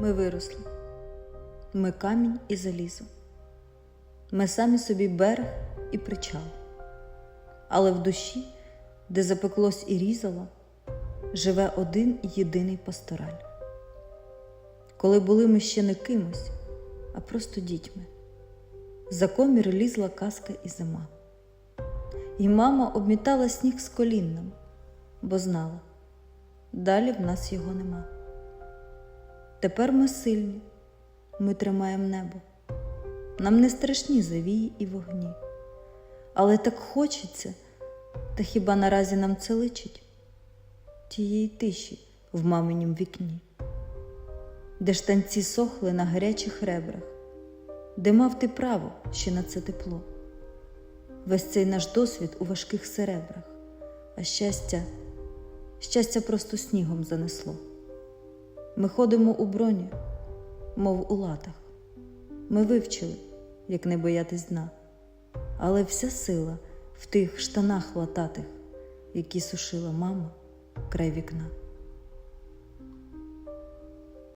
Ми виросли. Ми камінь і залізо. Ми самі собі берег і причал. Але в душі, де запеклось і різало, живе один єдиний пастораль. Коли були ми ще не кимось, а просто дітьми, за комір лізла казка і зима. І мама обмітала сніг з колінням, бо знала, далі в нас його нема. Тепер ми сильні, ми тримаємо небо. Нам не страшні завії і вогні. Але так хочеться, та хіба наразі нам це личить? Тієї тиші в маминім вікні, де штанці сохли на гарячих ребрах, де мав ти право ще на це тепло. Весь цей наш досвід у важких серебрах, а щастя, щастя просто снігом занесло. Ми ходимо у броні, мов у латах. Ми вивчили, як не боятись дна, але вся сила в тих штанах лататих, які сушила мама край вікна.